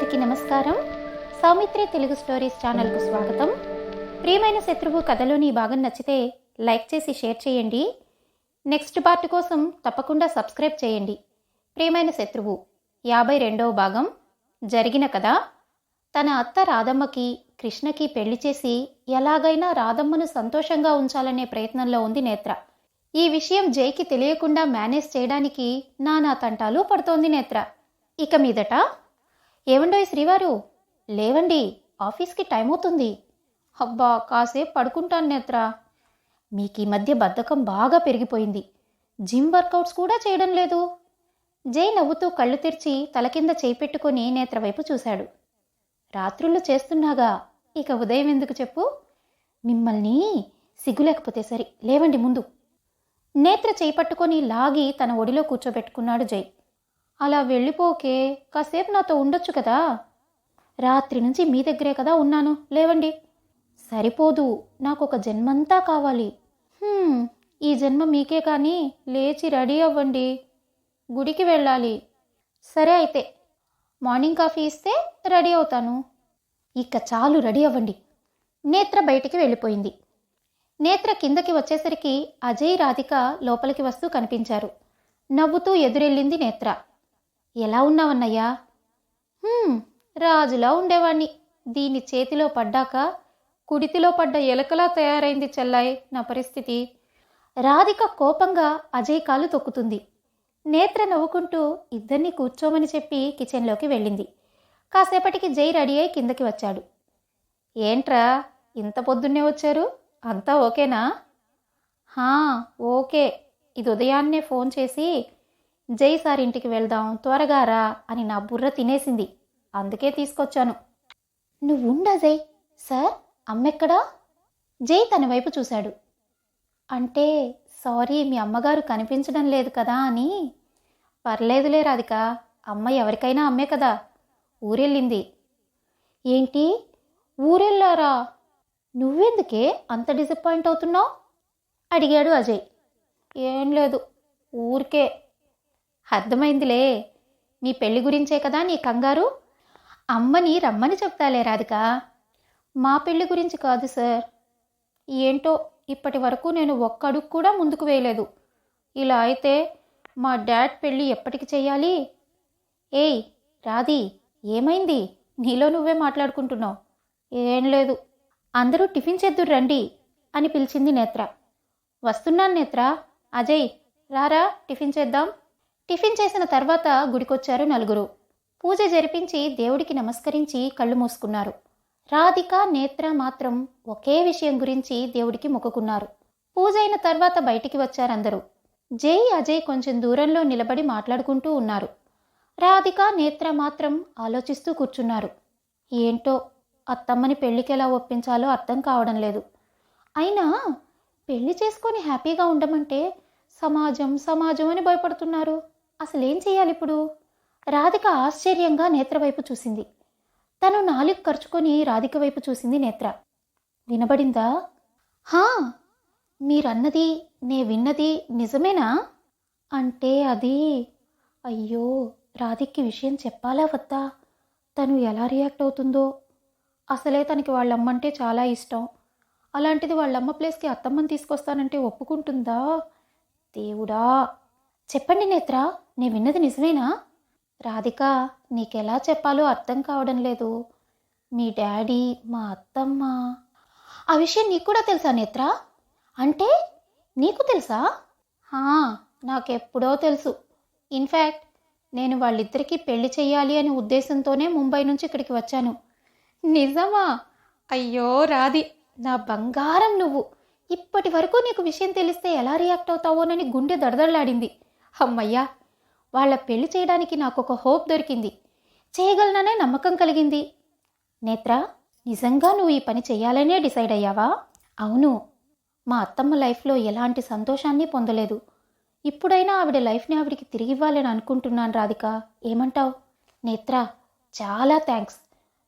అందరికీ నమస్కారం. సౌమిత్రి తెలుగు స్టోరీస్ ఛానల్కు స్వాగతం. ప్రియమైన శత్రువు కథలోని భాగం నచ్చితే లైక్ చేసి షేర్ చేయండి. నెక్స్ట్ పార్ట్ కోసం తప్పకుండా సబ్స్క్రైబ్ చేయండి. ప్రియమైన శత్రువు యాభై రెండవ భాగం జరిగిన కథ. తన అత్త రాధమ్మకి కృష్ణకి పెళ్ళి చేసి ఎలాగైనా రాధమ్మను సంతోషంగా ఉంచాలనే ప్రయత్నంలో ఉంది నేత్ర. ఈ విషయం జైకి తెలియకుండా మేనేజ్ చేయడానికి నానా తంటాలు పడుతోంది నేత్ర. ఇక మీదట ఏమండోయ్ శ్రీవారు? లేవండి ఆఫీస్కి టైం అవుతుంది అబ్బా కాసేపు పడుకుంటాను నేత్ర. మీకు ఈ మధ్య బద్ధకం బాగా పెరిగిపోయింది. జిమ్ వర్కౌట్స్ కూడా చేయడం లేదు. జై నవ్వుతూ కళ్ళు తెరిచి తల కింద చేయి పెట్టుకొని నేత్ర వైపు చూశాడు. రాత్రుళ్ళు చేస్తున్నాగా ఇక ఉదయం ఎందుకు చెప్పు? మిమ్మల్ని సిగ్గు లేకపోతే సరి లేవండి ముందు. నేత్ర చేయి పట్టుకొని లాగి తన ఒడిలో కూర్చోబెట్టుకున్నాడు జై అలా వెళ్ళిపోకే కాసేపు నాతో ఉండొచ్చు కదా? రాత్రి నుంచి మీ దగ్గరే కదా ఉన్నాను. లేవండి. సరిపోదు. నాకు ఒక జన్మంతా కావాలి. ఈ జన్మ మీకే కానీ లేచి రెడీ అవ్వండి. గుడికి వెళ్ళాలి. సరే అయితే. మార్నింగ్ కాఫీ ఇస్తే రెడీ అవుతాను. ఇక చాలు రెడీ అవ్వండి. నేత్ర బయటికి వెళ్ళిపోయింది. నేత్ర కిందకి వచ్చేసరికి అజయ్ రాధిక లోపలికి వస్తూ కనిపించారు. నవ్వుతూ ఎదురెళ్ళింది నేత్ర. ఎలా ఉన్నావన్నయ్యా? రాజులా ఉండేవాణ్ణి. దీని చేతిలో పడ్డాక కుడితిలో పడ్డ ఎలకలా తయారైంది చెల్లాయ్ నా పరిస్థితి. రాధిక కోపంగా అజయ్ కాలు తొక్కుతుంది. నేత్ర నవ్వుకుంటూ ఇద్దరిని కూర్చోమని చెప్పి కిచెన్లోకి వెళ్ళింది. కాసేపటికి జై రెడీ అయి కిందకి వచ్చాడు. ఏంట్రా ఇంత పొద్దున్నే వచ్చారు? అంతా ఓకేనా? హా ఓకే. ఇది ఉదయాన్నే ఫోన్ చేసి జై సార్ ఇంటికి వెళ్దాం త్వరగా రా అని నా బుర్ర తినేసింది. అందుకే తీసుకొచ్చాను. నువ్వుండా జై సార్ అమ్మెక్కడా? జై తన వైపు చూశాడు. అంటే సారీ మీ అమ్మగారు కనిపించడం లేదు కదా అని. పర్లేదులే రాధిక అమ్మ ఎవరికైనా అమ్మే కదా ఊరెళ్ళింది. ఏంటి? ఊరెళ్ళారా? నువ్వెందుకే అంత డిసప్పాయింట్ అవుతున్నావు? అడిగాడు అజయ్. ఏం లేదు ఊరికే. అర్థమైందిలే. మీ పెళ్ళి గురించే కదా నీ కంగారు? అమ్మని రమ్మని చెప్తాలే రాధిక. మా పెళ్ళి గురించి కాదు సార్. ఏంటో ఇప్పటి వరకు నేను ఒక్క అడుగు కూడా ముందుకు వేయలేదు. ఇలా అయితే మా డాడ్ పెళ్ళి ఎప్పటికి చేయాలి? ఏయ్ రాధి ఏమైంది? నీలో నువ్వే మాట్లాడుకుంటున్నావు. ఏం లేదు. అందరూ టిఫిన్ చేద్దురు రండి అని పిలిచింది నేత్ర. వస్తున్నాను నేత్ర. అజయ్ రారా టిఫిన్ చేద్దాం. టిఫిన్ చేసిన తర్వాత గుడికొచ్చారు నలుగురు. పూజ జరిపించి దేవుడికి నమస్కరించి కళ్ళు మూసుకున్నారు. రాధిక నేత్ర మాత్రం ఒకే విషయం గురించి దేవుడికి మొక్కుకున్నారు. పూజ అయిన తర్వాత బయటికి వచ్చారందరూ. జై అజయ్ కొంచెం దూరంలో నిలబడి మాట్లాడుకుంటూ ఉన్నారు. రాధిక నేత్ర మాత్రం ఆలోచిస్తూ కూర్చున్నారు. ఏంటో అత్తమ్మని పెళ్ళికి ఎలా ఒప్పించాలో అర్థం కావడం లేదు. అయినా పెళ్ళి చేసుకొని హ్యాపీగా ఉండమంటే సమాజం సమాజం అని భయపడుతున్నారు. అసలేం చేయాలి ఇప్పుడు రాధిక ఆశ్చర్యంగా నేత్ర వైపు చూసింది. తను నాలుగు ఖర్చుకొని రాధిక వైపు చూసింది నేత్ర. వినబడిందా? హా మీరన్నది నే విన్నది నిజమేనా? అంటే అది అయ్యో రాధిక్కి విషయం చెప్పాలా వద్దా? తను ఎలా రియాక్ట్ అవుతుందో? అసలే తనకి వాళ్ళమ్మంటే చాలా ఇష్టం. అలాంటిది వాళ్ళమ్మ ప్లేస్కి అత్తమ్మని తీసుకొస్తానంటే ఒప్పుకుంటుందా? దేవుడా! చెప్పండి నేత్ర నేను విన్నది నిజమేనా? రాధిక నీకెలా చెప్పాలో అర్థం కావడం లేదు. మీ డాడీ మా అత్తమ్మ. ఆ విషయం నీకు కూడా తెలుసా నేత్ర? అంటే నీకు తెలుసా? నాకెప్పుడో తెలుసు. ఇన్ఫ్యాక్ట్ నేను వాళ్ళిద్దరికీ పెళ్ళి చేయాలి అనే ఉద్దేశంతోనే ముంబై నుంచి ఇక్కడికి వచ్చాను. నిజమా? అయ్యో రాది నా బంగారం నువ్వు. ఇప్పటి వరకు నీకు విషయం తెలిస్తే ఎలా రియాక్ట్ అవుతావోనని గుండె దడదడలాడింది. అమ్మయ్యా వాళ్ళ పెళ్ళి చేయడానికి నాకు ఒక హోప్ దొరికింది. చేయగలననే నమ్మకం కలిగింది. నేత్ర నిజంగా నువ్వు ఈ పని చేయాలనే డిసైడ్ అయ్యావా? అవును. మా అత్తమ్మ లైఫ్లో ఎలాంటి సంతోషాన్ని పొందలేదు. ఇప్పుడైనా ఆవిడ లైఫ్ని ఆవిడికి తిరిగి ఇవ్వాలని అనుకుంటున్నాను రాధిక. ఏమంటావు? నేత్ర చాలా థ్యాంక్స్.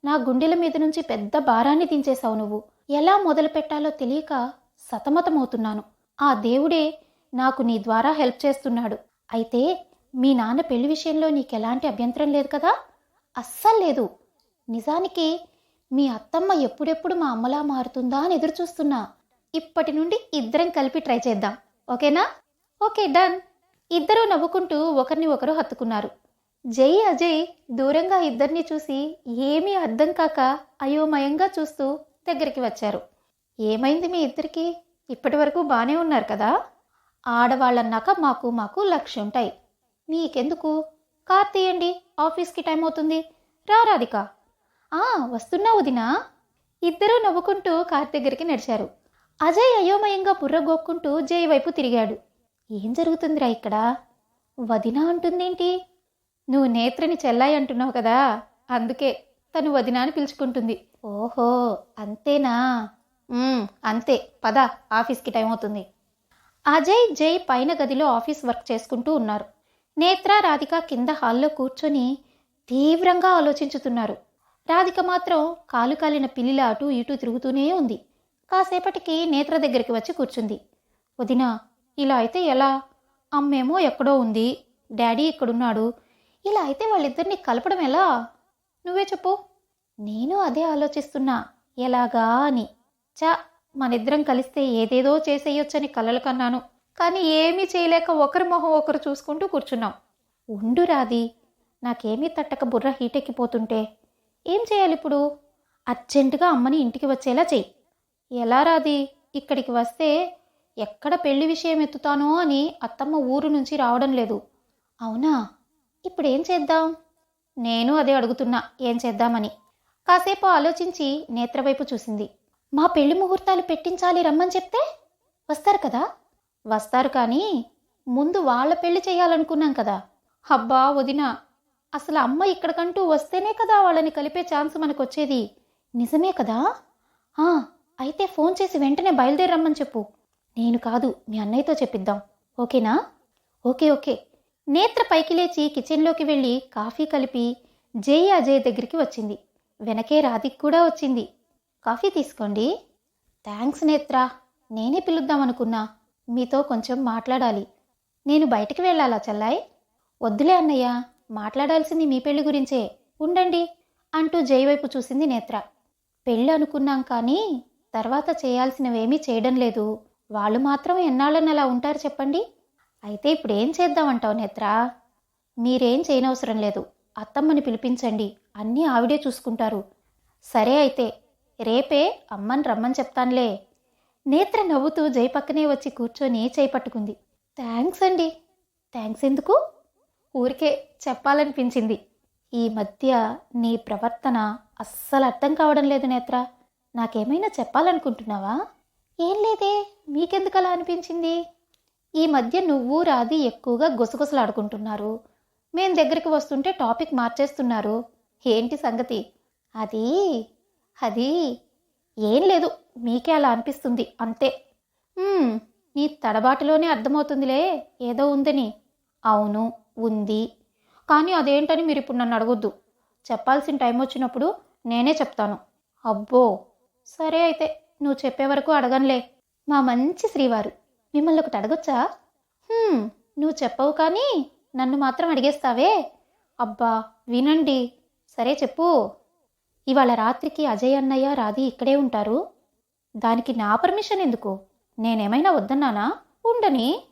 నా గుండెల మీద నుంచి పెద్ద భారాన్ని దించేశావు నువ్వు. ఎలా మొదలు పెట్టాలో తెలియక సతమతమవుతున్నాను. ఆ దేవుడే నాకు నీ ద్వారా హెల్ప్ చేస్తున్నాడు. అయితే మీ నాన్న పెళ్ళి విషయంలో నీకెలాంటి అభ్యంతరం లేదు కదా? అస్సలు లేదు. నిజానికి మీ అత్తమ్మ ఎప్పుడెప్పుడు మా అమ్మలా మారుతుందా అని ఎదురు చూస్తున్నా ఇప్పటి నుండి ఇద్దరం కలిపి ట్రై చేద్దాం. ఓకేనా? Okay done. ఇద్దరూ నవ్వుకుంటూ ఒకరిని ఒకరు హత్తుకున్నారు. జై అజయ్ దూరంగా ఇద్దరిని చూసి ఏమీ అర్థం కాక అయోమయంగా చూస్తూ దగ్గరికి వచ్చారు. ఏమైంది మీ ఇద్దరికి? ఇప్పటి వరకు బాగానే ఉన్నారు కదా? ఆడవాళ్ళన్నాక మాకు మాకు లక్ష్యం ఉంటాయి మీకెందుకు కార్ తీయండి ఆఫీస్కి టైం అవుతుంది రా రాధిక. ఆ వస్తున్నా వదినా ఇద్దరూ నవ్వుకుంటూ కార్ దగ్గరికి నడిచారు. అజయ్ అయోమయంగా బుర్ర గోక్కుంటూ జై వైపు తిరిగాడు. ఏం జరుగుతుందిరా ఇక్కడ? వదిన అంటుందేంటి? నువ్వు నేత్రని చెల్లాయి అంటున్నావు కదా అందుకే తను వదిన అని పిలుచుకుంటుంది. ఓహో అంతేనా? అంతే. పద ఆఫీస్కి టైం అవుతుంది అజయ్ జై పైన గదిలో ఆఫీస్ వర్క్ చేసుకుంటూ ఉన్నారు. నేత్ర రాధిక కింద హాల్లో కూర్చొని తీవ్రంగా ఆలోచించుతున్నారు. రాధిక మాత్రం కాలు కాలిన పిల్లిల అటు ఇటు తిరుగుతూనే ఉంది. కాసేపటికి నేత్ర దగ్గరికి వచ్చి కూర్చుంది. వదినా ఇలా అయితే ఎలా? అమ్మేమో ఎక్కడో ఉంది. డాడీ ఇక్కడున్నాడు. ఇలా అయితే వాళ్ళిద్దరిని కలపడం ఎలా? నువ్వే చెప్పు. నేను అదే ఆలోచిస్తున్నా. ఎలాగా అని. చా మనిద్దరం కలిస్తే ఏదేదో చేసేయొచ్చని కలలు కన్నాను. కానీ ఏమీ చేయలేక ఒకరి మొహం ఒకరు చూసుకుంటూ కూర్చున్నాం. ఉండు రాది నాకేమీ తట్టక బుర్ర హీటెక్కిపోతుంటే ఏం చేయాలి ఇప్పుడు? అర్జెంటుగా అమ్మని ఇంటికి వచ్చేలా చెయ్యి. ఎలా రాది ఇక్కడికి వస్తే ఎక్కడ పెళ్ళి విషయం ఎత్తుతానో అని అత్తమ్మ ఊరు నుంచి రావడం లేదు. అవునా? ఇప్పుడేం చేద్దాం? నేను అదే అడుగుతున్నా ఏం చేద్దామని. కాసేపు ఆలోచించి నేత్రవైపు చూసింది. మా పెళ్ళి ముహూర్తాలు పెట్టించాలి రమ్మని చెప్తే వస్తారు కదా? వస్తారు కానీ ముందు వాళ్ళ పెళ్ళి చేయాలనుకున్నాం కదా. అబ్బా వదిన అసలు అమ్మ ఇక్కడికంటూ వస్తేనే కదా వాళ్ళని కలిపే ఛాన్స్ మనకు వచ్చేది నిజమే కదా? ఆ, అయితే ఫోన్ చేసి వెంటనే బయలుదేరి రమ్మని చెప్పు. నేను కాదు మీ అన్నయ్యతో చెప్పిద్దాం. ఓకేనా? Okay okay. నేత్ర పైకి లేచి కిచెన్లోకి వెళ్ళి కాఫీ కలిపి జై అజయ్ దగ్గరికి వచ్చింది. వెనకే రాధిక్ కూడా వచ్చింది. కాఫీ తీసుకోండి. థ్యాంక్స్ నేత్ర నేనే పిలుద్దామనుకున్నా. మీతో కొంచెం మాట్లాడాలి. నేను బయటికి వెళ్ళాలా చెల్లాయ్? వద్దులే అన్నయ్య మాట్లాడాల్సింది మీ పెళ్ళి గురించే. ఉండండి అంటూ జై వైపు చూసింది నేత్ర. పెళ్ళి అనుకున్నాం కానీ తర్వాత చేయాల్సినవేమీ చేయడం లేదు. వాళ్ళు మాత్రం ఎన్నాళ్ళని అలా ఉంటారు చెప్పండి? అయితే ఇప్పుడు ఏం చేద్దామంటావు నేత్ర? మీరేం చేయనవసరం లేదు. అత్తమ్మని పిలిపించండి. అన్నీ ఆవిడే చూసుకుంటారు. సరే అయితే రేపే అమ్మని రమ్మని చెప్తానులే. నేత్ర నవ్వుతూ జై పక్కనే వచ్చి కూర్చొని చేయి పట్టుకుంది. థ్యాంక్స్ అండి. థ్యాంక్స్ ఎందుకు? ఊరికే చెప్పాలనిపించింది. ఈ మధ్య నీ ప్రవర్తన అస్సలు అర్థం కావడం లేదు నేత్ర. నాకేమైనా చెప్పాలనుకుంటున్నావా? ఏం లేదే మీకెందుకు అలా అనిపించింది? ఈ మధ్య నువ్వు రాది ఎక్కువగా గుసగుసలాడుకుంటున్నారు. మేం దగ్గరికి వస్తుంటే టాపిక్ మార్చేస్తున్నారు. ఏంటి సంగతి? అది అది ఏం లేదు మీకే అలా అనిపిస్తుంది అంతే. నీ తడబాటులోనే అర్థమవుతుందిలే ఏదో ఉందని. అవును ఉంది. కానీ అదేంటని మీరు ఇప్పుడు నన్ను అడగొద్దు. చెప్పాల్సిన టైం వచ్చినప్పుడు నేనే చెప్తాను. అబ్బో! సరే అయితే నువ్వు చెప్పే వరకు అడగనులే. మా మంచి శ్రీవారు మిమ్మల్ని ఒకటి అడగొచ్చా? నువ్వు చెప్పవు కానీ నన్ను మాత్రం అడిగేస్తావే? అబ్బా వినండి. సరే చెప్పు. ఇవాళ రాత్రికి అజయ్ అన్నయ్య రాధి ఇక్కడే ఉంటారు. దానికి నా పర్మిషన్ ఎందుకు? నేనేమైనా వద్దన్నానా? ఉండని.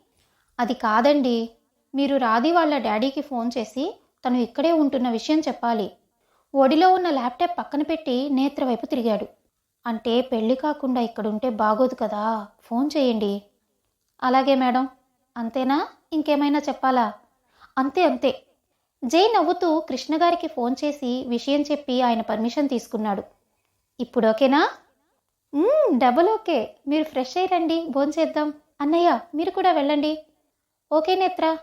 అది కాదండి. మీరు రాధి వాళ్ళ డాడీకి ఫోన్ చేసి తను ఇక్కడే ఉంటున్న విషయం చెప్పాలి. ఒడిలో ఉన్న ల్యాప్టాప్ పక్కన పెట్టి నేత్ర వైపు తిరిగాడు. అంటే పెళ్ళి కాకుండా ఇక్కడుంటే బాగోదు కదా ఫోన్ చేయండి. అలాగే మేడం అంతేనా? ఇంకేమైనా చెప్పాలా? అంతే అంతే. జై నవ్వుతూ కృష్ణగారికి ఫోన్ చేసి విషయం చెప్పి ఆయన పర్మిషన్ తీసుకున్నాడు. ఇప్పుడు ఓకేనా? Double okay. మీరు ఫ్రెష్ అయ్యి రండి భోంచేద్దాం అన్నయ్య మీరు కూడా వెళ్ళండి. ఓకే నేత్ర.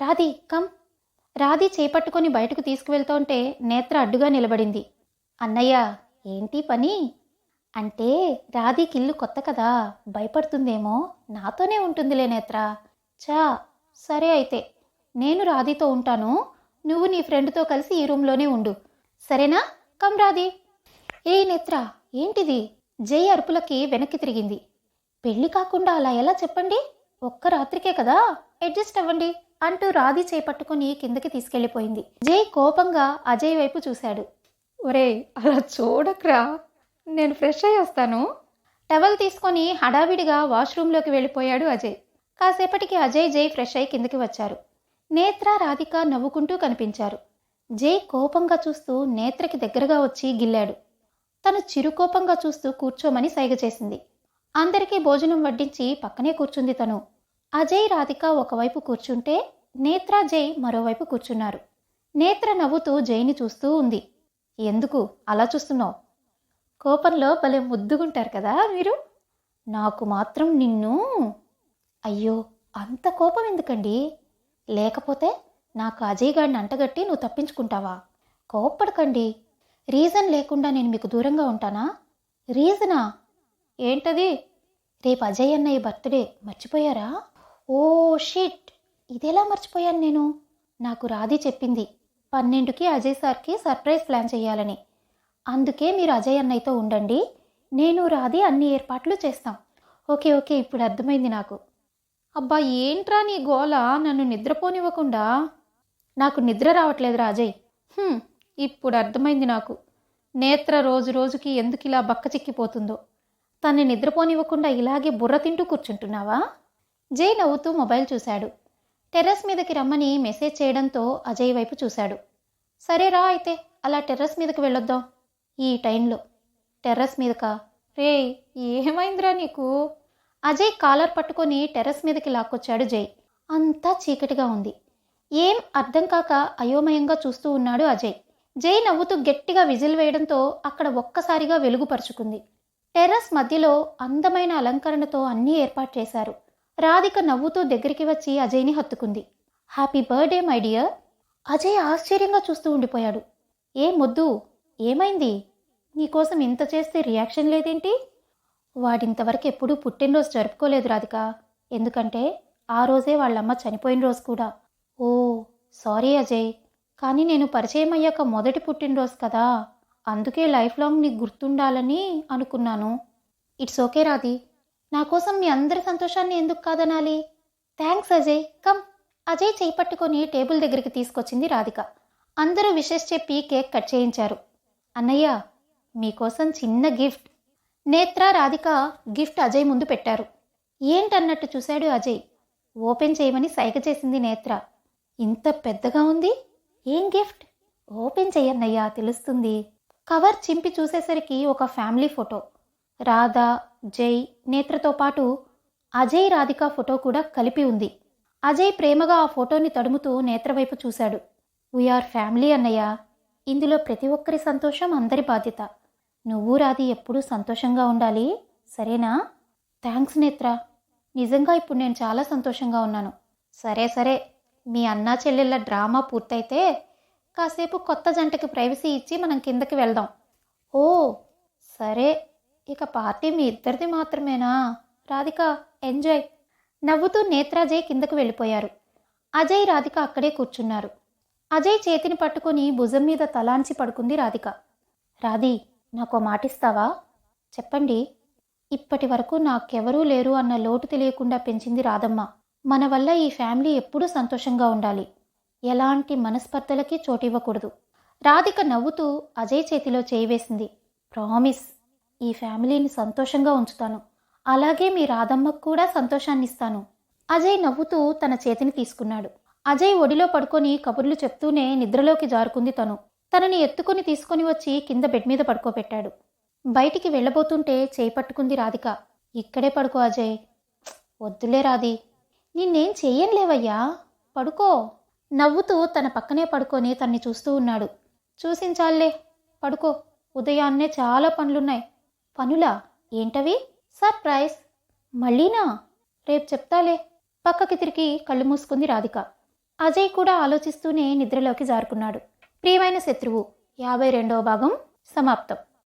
రాధి కమ్ రాధి చేపట్టుకొని బయటకు తీసుకువెళ్తుంటే నేత్ర అడ్డుగా నిలబడింది. అన్నయ్య ఏంటి పని? అంటే రాధికి ఇల్లు కొత్త కదా భయపడుతుందేమో? నాతోనే ఉంటుందిలే నేత్ర. చా సరే అయితే. నేను రాధితో ఉంటాను. నువ్వు నీ ఫ్రెండ్తో కలిసి ఈ రూమ్లోనే ఉండు. సరేనా? కమ్ రాధి. ఏ నేత్ర ఏంటిది? జై అరుపులకి వెనక్కి తిరిగింది. పెళ్ళి కాకుండా అలా ఎలా చెప్పండి? ఒక్క రాత్రికే కదా? అడ్జస్ట్ అవ్వండి అంటూ రాధి చేపట్టుకుని కిందకి తీసుకెళ్ళిపోయింది జై కోపంగా అజయ్ వైపు చూశాడు. ఒరే అలా చూడకరా. నేను ఫ్రెష్ అయ్యి వస్తాను. టవల్ తీసుకొని హడావిడిగా వాష్రూమ్లోకి వెళ్ళిపోయాడు అజయ్. కాసేపటికి అజయ్ జై ఫ్రెష్ అయి కిందకి వచ్చారు. నేత్ర రాధిక నవ్వుకుంటూ కనిపించారు. జై కోపంగా చూస్తూ నేత్రకి దగ్గరగా వచ్చి గిల్లాడు. తను చిరుకోపంగా చూస్తూ కూర్చోమని సైగ చేసింది. అందరికీ భోజనం వడ్డించి పక్కనే కూర్చుంది తను. అజయ్ రాధిక ఒకవైపు కూర్చుంటే నేత్ర జై మరోవైపు కూర్చున్నారు. నేత్ర నవ్వుతూ జైని చూస్తూ ఉంది. ఎందుకు? అలా చూస్తున్నావు? కోపంలో భలే ముద్దుగుంటారు కదా మీరు. నాకు మాత్రం నిన్ను. అయ్యో అంత కోపం ఎందుకండి? లేకపోతే నాకు అజయ్ గాడిని అంటగట్టి నువ్వు తప్పించుకుంటావా? కోప్పడకండి. రీజన్ లేకుండా నేను మీకు దూరంగా ఉంటానా? రీజనా? ఏంటది? రేపు అజయ్ అన్నయ్య బర్త్డే మర్చిపోయారా? Oh shit! ఇదెలా మర్చిపోయాను నేను? నాకు రాధి చెప్పింది. పన్నెండుకి అజయ్ సార్కి సర్ప్రైజ్ ప్లాన్ చేయాలని. అందుకే మీరు అజయ్ అన్నయ్యతో ఉండండి. నేను రాధి అన్ని ఏర్పాట్లు చేస్తాం. ఓకే ఓకే ఇప్పుడు అర్థమైంది నాకు. అబ్బా ఏంట్రా నీ గోల? నన్ను నిద్రపోనివ్వకుండా. నాకు నిద్ర రావట్లేదు రాజయ్ ఇప్పుడు అర్థమైంది నాకు. నేత్ర రోజు రోజుకి ఎందుకు ఇలా బక్క చిక్కిపోతుందో. తన్ని నిద్రపోనివ్వకుండా ఇలాగే బుర్ర తింటూ కూర్చుంటున్నావా? జై నవ్వుతూ మొబైల్ చూశాడు. టెర్రస్ మీదకి రమ్మని మెసేజ్ చేయడంతో అజయ్ వైపు చూశాడు. సరేరా అయితే అలా టెర్రస్ మీదకి వెళ్ళొద్దాం. ఈ టైంలో. టెర్రస్ మీదకా? రే ఏమైందిరా నీకు? అజయ్ కాలర్ పట్టుకొని టెర్రస్ మీదకి లాక్కొచ్చాడు జై. అంతా చీకటిగా ఉంది. ఏం అర్థం కాక అయోమయంగా చూస్తూ ఉన్నాడు అజయ్. జై నవ్వుతూ గట్టిగా విజిల్ వేయడంతో అక్కడ ఒక్కసారిగా వెలుగుపరుచుకుంది టెర్రస్ మధ్యలో అందమైన అలంకరణతో అన్నీ ఏర్పాటు చేశారు. రాధిక నవ్వుతూ దగ్గరికి వచ్చి అజయ్ని హత్తుకుంది. Happy birthday my dear. Ajay ఆశ్చర్యంగా చూస్తూ ఉండిపోయాడు. ఏ మొద్దు ఏమైంది? నీకోసం ఇంత చేస్తే రియాక్షన్ లేదేంటి? వాడింతవరకు ఎప్పుడూ పుట్టినరోజు జరుపుకోలేదు రాధిక. ఎందుకంటే ఆ రోజే వాళ్ళమ్మ చనిపోయిన రోజు కూడా. Oh sorry Ajay. కానీ నేను పరిచయం అయ్యాక మొదటి పుట్టినరోజు కదా. అందుకే లైఫ్ లాంగ్ నీకు గుర్తుండాలని అనుకున్నాను. It's okay Radhi. నా కోసం మీ అందరి సంతోషాన్ని ఎందుకు కాదనాలి? థ్యాంక్స్ అజయ్. కమ్. అజయ్ చేయి పట్టుకొని టేబుల్ దగ్గరికి తీసుకొచ్చింది రాధిక. అందరూ విషెస్ చెప్పి కేక్ కట్ చేయించారు. అన్నయ్య మీకోసం చిన్న గిఫ్ట్. నేత్ర రాధిక గిఫ్ట్ అజయ్ ముందు పెట్టారు. ఏంటన్నట్టు చూశాడు అజయ్? ఓపెన్ చేయమని సైగ చేసింది నేత్ర. ఇంత పెద్దగా ఉంది? ఏం గిఫ్ట్? ఓపెన్ చెయ్యన్నయ్యా తెలుస్తుంది. కవర్ చింపి చూసేసరికి ఒక ఫ్యామిలీ ఫోటో. రాధా జై నేత్రతో పాటు అజయ్ రాధిక ఫోటో కూడా కలిపి ఉంది. అజయ్ ప్రేమగా ఆ ఫోటోని తడుముతూ నేత్రవైపు చూశాడు. వీఆర్ ఫ్యామిలీ అన్నయ్య. ఇందులో ప్రతి ఒక్కరి సంతోషం అందరి బాధ్యత. నువ్వు రాధి ఎప్పుడూ సంతోషంగా ఉండాలి. సరేనా? థ్యాంక్స్ నేత్ర. నిజంగా ఇప్పుడు నేను చాలా సంతోషంగా ఉన్నాను. సరే సరే. మీ అన్నా చెల్లెళ్ళ డ్రామా పూర్తయితే కాసేపు కొత్త జంటకి ప్రైవసీ ఇచ్చి మనం కిందకి వెళ్దాం. ఓ సరే. ఇక పార్టీ మీ ఇద్దరిది మాత్రమేనా? రాధిక ఎంజాయ్. నవ్వుతూ నేత్రాజయ్ కిందకు వెళ్ళిపోయారు. అజయ్ రాధిక అక్కడే కూర్చున్నారు. అజయ్ చేతిని పట్టుకొని భుజం మీద తలాంచి పడుకుంది రాధిక. రాధి నాకు మాటిస్తావా? చెప్పండి. ఇప్పటి వరకు నాకెవరూ లేరు అన్న లోటు తెలియకుండా పెంచింది రాధమ్మ. మన వల్ల ఈ ఫ్యామిలీ ఎప్పుడూ సంతోషంగా ఉండాలి. ఎలాంటి మనస్పర్ధలకి చోటివ్వకూడదు. రాధిక నవ్వుతూ అజయ్ చేతిలో చేయివేసింది ప్రామిస్ ఈ ఫ్యామిలీని సంతోషంగా ఉంచుతాను. అలాగే మీ రాధమ్మకు కూడా సంతోషాన్ని ఇస్తాను అజయ్ నవ్వుతూ తన చేతిని తీసుకున్నాడు. అజయ్ ఒడిలో పడుకొని కబుర్లు చెప్తూనే నిద్రలోకి జారుకుంది తను. తనని ఎత్తుకొని తీసుకొని వచ్చి కింద బెడ్ మీద పడుకోబెట్టాడు. బయటికి వెళ్ళబోతుంటే చేయి పట్టుకుంది రాధిక. ఇక్కడే పడుకో అజయ్. వద్దులే రాధి. నిన్నేం చెయ్యంలేవయ్యా పడుకో. నవ్వుతూ తన పక్కనే పడుకొని తన్ని చూస్తూ ఉన్నాడు. చూసించాలే. పడుకో. ఉదయాన్నే చాలా పనులున్నాయి. పనులా? ఏంటవి? సర్ప్రైజ్. మళ్ళీనా? రేపు చెప్తాలే. పక్కకి తిరిగి కళ్ళు మూసుకుంది రాధిక. అజయ్ కూడా ఆలోచిస్తూనే నిద్రలోకి జారుకున్నాడు. ప్రియమైన శత్రువు యాభై రెండవ భాగం సమాప్తం.